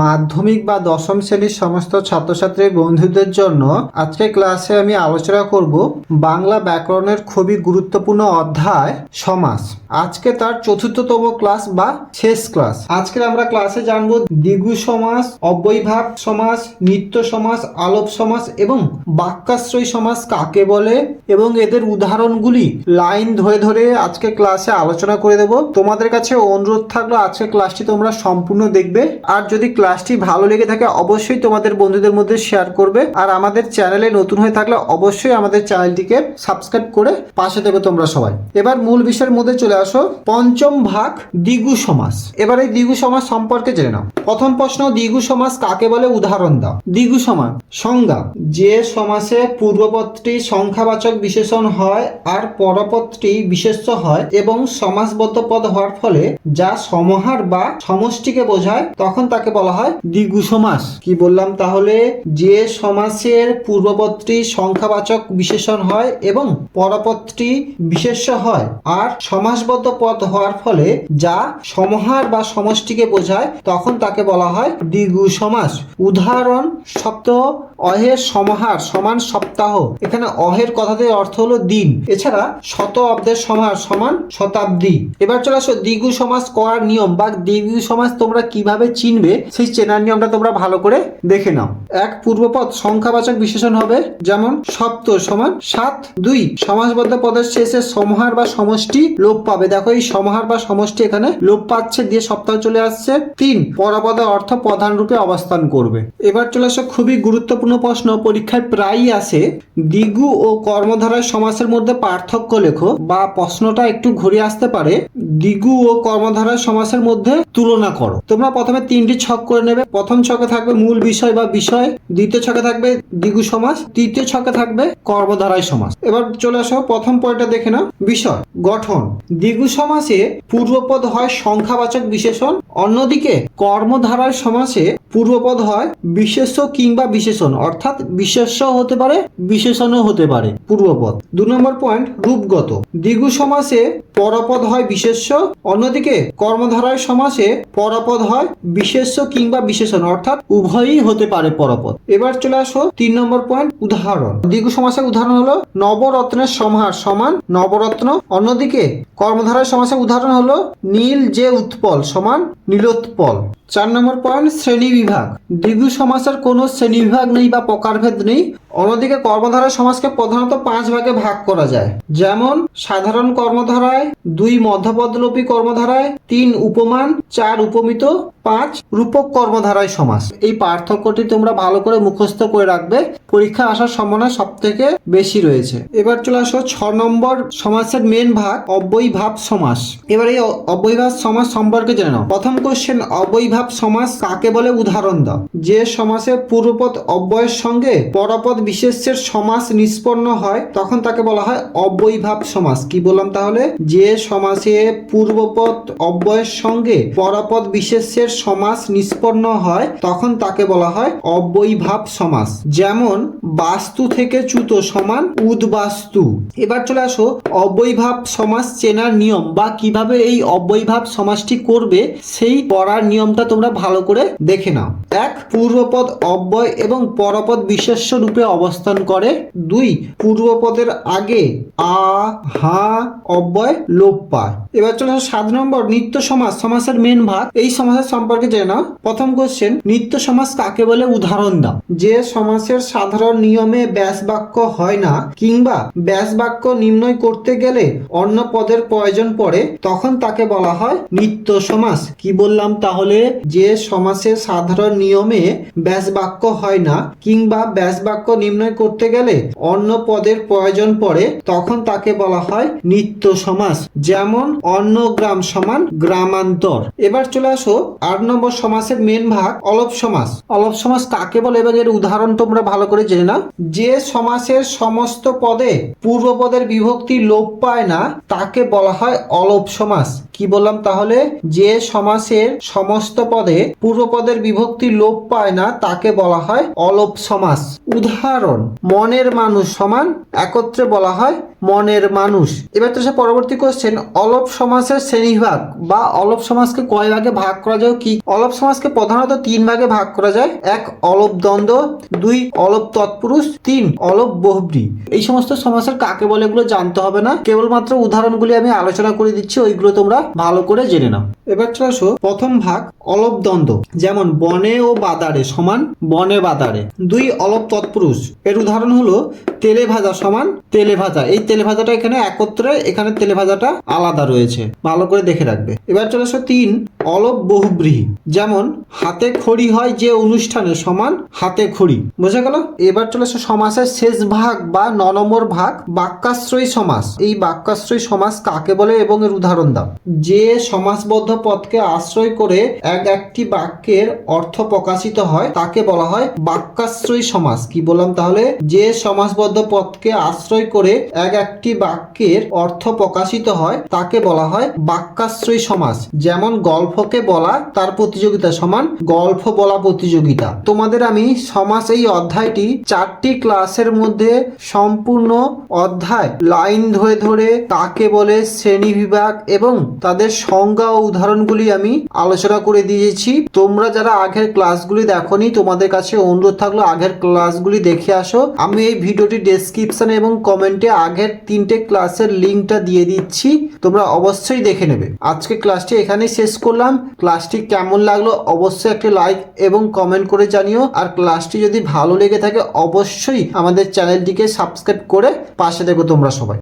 মাধ্যমিক বা দশম শ্রেণির সমস্ত ছাত্রছাত্রী বন্ধুদের জন্য আজকে ক্লাসে আমি আলোচনা করব বাংলা ব্যাকরণের খুবই গুরুত্বপূর্ণ অধ্যায় সমাস। আজকে তার চতুর্থতম ক্লাস বা শেষ ক্লাস। আজকে আমরা ক্লাসে জানব দ্বিগু সমাস, অব্যয়ভাব সমাস, নিত্য সমাস, আলোপ সমাস এবং বাক্যাশ্রয় সমাস কাকে বলে এবং এদের উদাহরণগুলি লাইন ধরে ধরে আজকে ক্লাসে আলোচনা করে দেব। তোমাদের কাছে অনুরোধ থাকল আজকে ক্লাসটি তোমরা সম্পূর্ণ দেখবে। আর যদি ক্লাসটি ভালো লেগে থাকে, অবশ্যই তোমাদের বন্ধুদের মধ্যে শেয়ার করবে। আর আমাদের চ্যানেলে নতুন হয়ে থাকলে অবশ্যই আমাদের চ্যানেলটিকে সাবস্ক্রাইব করে পাশে দেবে তোমরা সবাই। এবার মূল বিষয়ের মধ্যে চলে আসো, পঞ্চম ভাগ দ্বিগু সমাস। এবার এই দ্বিগু সমাস সম্পর্কে জেনে নাও। প্রথম প্রশ্ন, দ্বিগু সমাস কাকে বলে? উদাহরণ দাও। দ্বিগু সমাস, সংজ্ঞা, যে সমাসে পূর্বপদটি সংখ্যাবাচক বিশেষণ হয় আর পরপদটি বিশেষ্য হয় এবং সমাসবদ্ধ পদ হওয়ার ফলে যা সমাহার বা সমষ্টিকে বোঝায়, তখন তাকে বলা হয় দ্বিগু সমাস কি বললাম? তাহলে যে সমাসের পূর্বপদটি সংখ্যাবাচক বিশেষণ হয় এবং পরপদটি বিশেষ্য হয়। আর সমাসবদ্ধ পদ হওয়ার ফলে যা সমহার বা সমষ্টিকে বোঝায়, তখন তাকে বলা হয় দ্বিগু সমাস উদাহরণ সপ্তাহ অহের সমাহার সমান সপ্তাহ। এখানে অহের কথাটির অর্থ হলো দিন। এছাড়া শত অব্দের সমাহার সমান শতাব্দী। এবার চলে আসো দ্বিগু সমাস করার নিয়ম বা দ্বিগু সমাস তোমরা কীভাবে চিনবে? সেই চেনার নিয়মটা তোমরা ভালো করে দেখে নাও। এক, পূর্বপদ সংখ্যাবাচক বিশেষণ হবে যেমন সপ্ত সমান সাত, দুই, সমাসবদ্ধ পদের শেষে সমাহার বা সমষ্টি লোপ পাবে। দেখো এই সমাহার বা সমষ্টি এখানে লোপ পাচ্ছে দিয়ে সপ্তাহ চলে আসছে। তিন পরপদের অর্থ প্রধান রূপে অবস্থান করবে। এবার চলে আসো খুবই গুরুত্বপূর্ণ প্রশ্ন। পরীক্ষায় প্রায়ই আসে দ্বিগু ও কর্মধারায় সমাসের মধ্যে পার্থক্য লেখো বা প্রশ্নটা একটু ঘুরে আসতে পারে। দ্বিগু ও কর্মধারায় সমাসের মধ্যে তুলনা করো। তোমরা প্রথমে তিনটি ছক করে নেবে। প্রথম ছকে থাকবে মূল বিষয় বা বিষয়, দ্বিতীয় ছকে থাকবে দ্বিগু সমাস, তৃতীয় ছকে থাকবে কর্মধারায় সমাস। এবার চলে আসো, প্রথম পয়েন্টটা দেখে নাও। বিষয়, গঠন। দ্বিগু সমাসে পূর্বপদ হয় সংখ্যাবাচক বিশেষণ, অন্যদিকে কর্মধারায় সমাসে পূর্বপদ হয় বিশেষ্য কিংবা বিশেষণ, অর্থাৎ বিশেষ্য হতে পারে, বিশেষণও হতে পারে, পূর্বপদ। দু নম্বর পয়েন্ট রূপগত। দ্বিগু সমাসে পরপদ হয় বিশেষ্য, অন্যদিকে কর্মধারায় সমাসে পরপদ হয় বিশেষ্য কিংবা বিশেষণ, অর্থাৎ উভয়ই হতে পারে পরপদ। এবার চলে আসো তিন নম্বর পয়েন্ট উদাহরণ। দ্বিগু সমাসের উদাহরণ হলো নবরত্নের সমাহার সমান নবরত্ন, অন্যদিকে কর্মধারায় সমাসের উদাহরণ হলো নীল যে উৎপল সমান নীলোৎপল। চার নম্বর পয়েন্ট শ্রেণি বিভাগ। দ্বিগু সমাসের কোনো শ্রেণি বিভাগ নেই বা প্রকারভেদ নেই। অন্যদিকে কর্মধারা সমাজকে প্রধানত পাঁচ ভাগে ভাগ করা যায়। যেমন, সাধারণ কর্মধারায় দুই মধ্যপদলোপী কর্মধারায় তিন উপমান, চার উপমিত পাঁচ রূপক কর্মধারায় সমাস। এই পার্থক্যটি তোমরা ভালো করে মুখস্থ করে রাখবে। পরীক্ষা আসার সম্ভাবনা সব থেকে বেশি রয়েছে। এবার চলে আসো ছ নম্বর সমাসের মেন ভাগ অব্যয়ভাব সমাস। এবার এই অব্যয়ভাব সমাস সম্পর্কে জেনে নাও। প্রথম কোশ্চেন অব্যয়ভাব সমাস কাকে বলে? উদাহরণ দাও। যে সমাসে পূর্বপদ অব্যয়ের সঙ্গে পরপদ বিশেষের সমাস নিষ্পন্ন হয়, তখন তাকে বলা হয় অব্যয়ভাব সমাস। কি বললাম তাহলে? যে সমাসে পূর্বপদ অব্যয়ের সঙ্গে পরপদ বিশেষ্যের সমাস নিষ্পন্ন হয়, তখন তাকে বলা হয় অব্যয়ভাব সমাস। যেমন, বাস্তু থেকে চ্যুত সমান উদ্বাস্তু। এবার চলে আসো, অবৈভাব সমাস চেনার নিয়ম বা কীভাবে এই অব্যয়ভাব সমাসটি করবে, সেই পড়ার নিয়মটা তোমরা ভালো করে দেখে নাও। এক, পূর্বপদ অব্যয় এবং পরপদ বিশেষ্য রূপে অবস্থান করে। দুই, পূর্বপদের আগে আ, হা, অব্যয়, লোপ পায়। এবার চলে আসো, সাত নম্বর, নিত্য সমাস, সমাসের মেন ভাগ। এই সমাসের সম্পর্কে জেনে নাও। প্রথম কোশ্চেন নিত্য সমাস কাকে বলে উদাহরণ দাও? যে সমাসের সাধারণ নিয়মে ব্যাস বাক্য হয় না, কিংবা ব্যাস বাক্য নির্ণয় করতে গেলে অন্য পদের প্রয়োজন পড়ে, তখন তাকে বলা হয় নিত্য সমাস কি বললাম তাহলে? যে সমাসের সাধারণ নিয়মে ব্যাস বাক্য হয় না, কিংবা ব্যাস বাক্য নির্ণয় করতে গেলে অন্য পদের প্রয়োজন পড়ে, তখন তাকে বলা হয় নিত্য সমাস যেমন, অন্য গ্রাম সমান গ্রামান্তর। এবার চলে আসো আট নম্বর সমাসের মেন ভাগ অলপ সমাস। অলপ সমাস কাকে বলে? এবং এর উদাহরণ তোমরা ভালো করে জেনে নাও। যে সমাসের সমস্ত পদে পূর্বপদের বিভক্তি লোপ পায় না, তাকে বলা হয় অলপ সমাস। কি বললাম তাহলে? যে সমাসের সমস্ত পদে পূর্বপদের বিভক্তি লোপ পায় না, তাকে বলা হয় অলপ সমাস। উদাহরণ, মনের মানুষ সমান, একত্রে বলা হয় মনের মানুষ। এবার তো সে পরবর্তী কোশ্চেন অলপ সমাসের শ্রেণীবিভাগ বা অলপ সমাজকে কয় ভাগে ভাগ করা যায় কি? অলপ সমাজকে প্রধানত তিন ভাগে ভাগ করা যায়। এক, অলপ দ্বন্দ্ব, দুই, অলপ তৎপুরুষ, তিন, অলপ বহুব্রী। এই সমস্ত সমাসের কাকে বলে এগুলো জানতে হবে না। কেবলমাত্র উদাহরণগুলি আমি আলোচনা করে দিচ্ছি, ওইগুলো তোমরা ভালো করে জেনে নাও। এবার চলে আসো, প্রথম ভাগ, অলপ দ্বন্দ্ব। যেমন, বনে ও বাদারে সমান, বনে বাদারে। দুই, অলপ তৎপুরুষ। এর উদাহরণ হলো, তেলে ভাজা সমান, তেলে ভাজা। এই তেলে ভাজাটা এখানে একত্রে এখানে তেলে ভাজাটা আলাদা রয়েছে। ভালো করে দেখে রাখবে। এবার চলে আসো তিন, অলপ বহুব্রীহি যেমন, হাতে খড়ি হয় যে অনুষ্ঠানে সমান হাতে খড়ি। বোঝা গেল? এবার চলে আসো সমাসের শেষ ভাগ বা ন নম্বর ভাগ, বাক্যাশ্রয়ী সমাস। এই বাক্যাশ্রয়ী সমাস কাকে বলে এবং এর উদাহরণ দাও। যে সমাসবদ্ধ পদকে আশ্রয় করে এক একটি বাক্যের অর্থ প্রকাশিত হয়, তাকে বলা হয় বাক্যাশ্রয়ী সমাস। কি বললাম তাহলে? যে সমাসবদ্ধ পদকে আশ্রয় করে এক একটি বাক্যের অর্থ প্রকাশিত হয়, তাকে বলা হয় বাক্যাশ্রয়ী সমাস যেমন গল্পকে বলা তার প্রতিযোগিতা সমান গল্প বলা প্রতিযোগিতা। তোমাদের আমি সমাস এই অধ্যায়টি চারটি ক্লাসের মধ্যে সম্পূর্ণ অধ্যায়, লাইন ধরে ধরে কাকে বলে শ্রেণি বিভাগ এবং তাদের সংজ্ঞা ও উদাহরণগুলি আমি আলোচনা করে দিয়েছি। তোমরা যারা আগের ক্লাসগুলি দেখোনি, তোমাদের কাছে অনুরোধ থাকল আগের ক্লাসগুলি দেখে আসো। আমি এই ভিডিওটি ডেসক্রিপশনে এবং কমেন্টে আগের তিনটে ক্লাসের লিঙ্কটা দিয়ে দিচ্ছি, তোমরা অবশ্যই দেখে নেবে। আজকে ক্লাসটি এখানেই শেষ করলাম। ক্লাসটি কেমন লাগল অবশ্যই একটি লাইক এবং কমেন্ট করে জানিও। আর ক্লাসটি যদি ভালো লেগে থাকে, অবশ্যই আমাদের চ্যানেলটিকে সাবস্ক্রাইব করে পাশে দেখো তোমরা সবাই।